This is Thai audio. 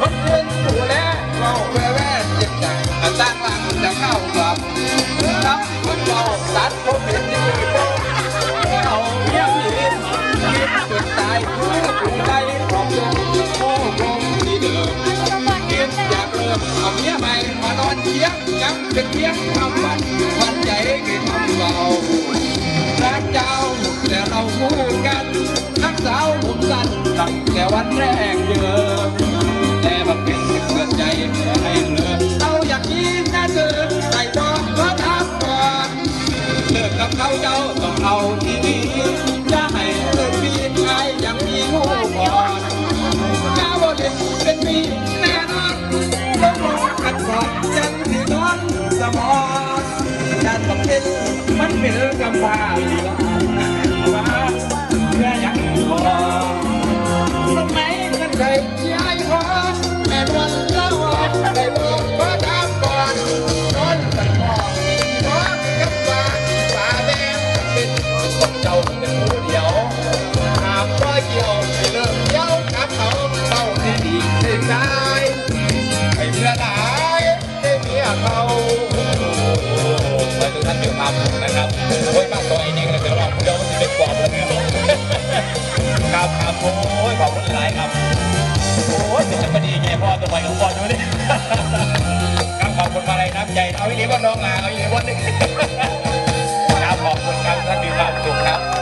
คนอื่นหูแลเราแว่แว่เจ็บใจแต่ตั้ลังจะเข้ากลับนับคนเราตัดผมเห็นที่เลยโป้เอาเยี่ยมเห็นคิดสุดตายคือผู้ใดของตงโอ้คงที่เดิมคิดอยากเริ่มเอาเมียใหม่มานอนเคียงย้ำเป็นเพียงคำวันวันใจกินคำเรารักเจ้าแต่เราคู่กันรักสาวผมสั้นตั้งแต่วันแรกเจอ เอาที่ดีจะให้เลิกมีใครยังมีคู่ก่อนก้าวเด็กเป็นมีแน่นอนต้องรอกันก่อนจังที่นอนสมองฉันต้องเป็นมันเป็นกำพร้าว่าเพื่ออยากพอสมัยนั้นเคยย้าานมีความสุขนะครับโอ้ยมากตัวไอ้นี่ก็เดี๋ยวเราเดี๋ยวจะเป็นกรอบแล้วเนี่ยครับครับโอ้ยขอบคุณหลายครับโอ้ยเป็นจังดีไงพ่อตัวใหม่ของพ่อดูนี่ครับขอบคุณมาเลยน้ำใจเอาอีกทีว่าน้องลาเอาอีกทีวันนึง